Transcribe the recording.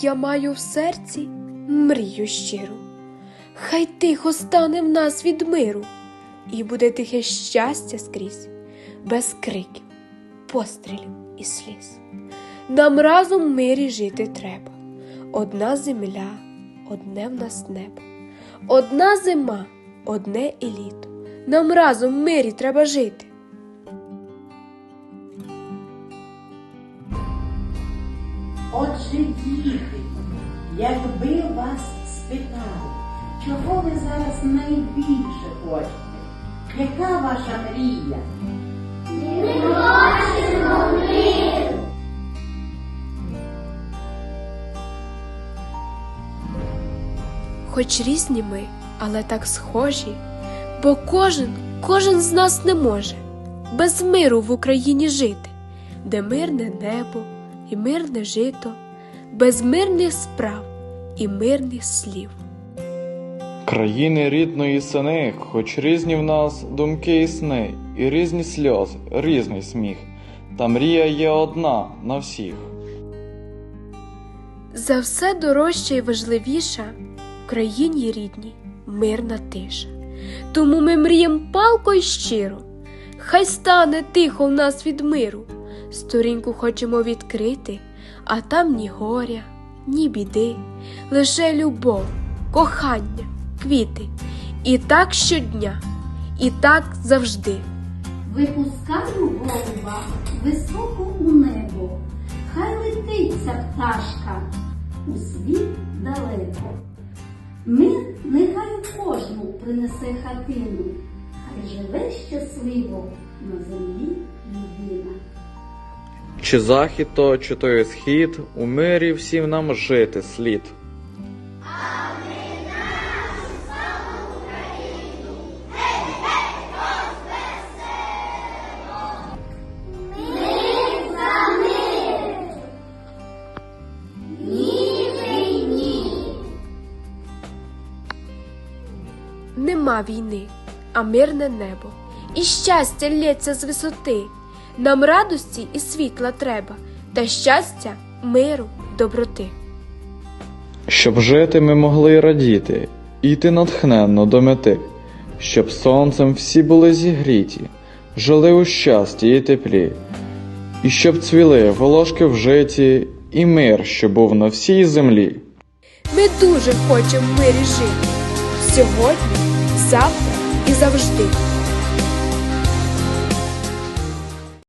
я маю в серці мрію щиру. Хай тихо стане в нас від миру, і буде тихе щастя скрізь, без криків, пострілів і сліз. Нам разом в мирі жити треба. Одна земля, одне в нас небо, одна зима, одне і літо. Нам разом в мирі треба жити. Отже, діти, якби вас спитали, чого ви зараз найбільше хочете? Яка ваша мрія? Хоч різні ми, але так схожі, бо кожен, кожен з нас не може без миру в Україні жити, де мирне небо і мирне жито, без мирних справ і мирних слів. Країни рідної сини, хоч різні в нас думки і сни, і різні сльози, різний сміх, та мрія є одна на всіх. За все дорожча і важливіша в країні рідній мирна тиша. Тому ми мрієм палко й щиро, хай стане тихо в нас від миру. Сторінку хочемо відкрити, а там ні горя, ні біди, лише любов, кохання, квіти. І так щодня, і так завжди. Випускаю голуба високо у небо, хай летить ця пташка у світ далеко. Мир нехай кожну принесе хатину, хай живе щасливо на землі людина. Чи захід то, чи то є схід, у мирі всім нам жити слід. Нема війни, а мирне небо, і щастя лється з висоти. Нам радості і світла треба, та щастя, миру, доброти. Щоб жити ми могли радіти, іти натхненно до мети, щоб сонцем всі були зігріті, жили у щасті і теплі, і щоб цвіли волошки в житі, і мир, що був на всій землі. Ми дуже хочемо в мирі жити сьогодні, завтра і завжди.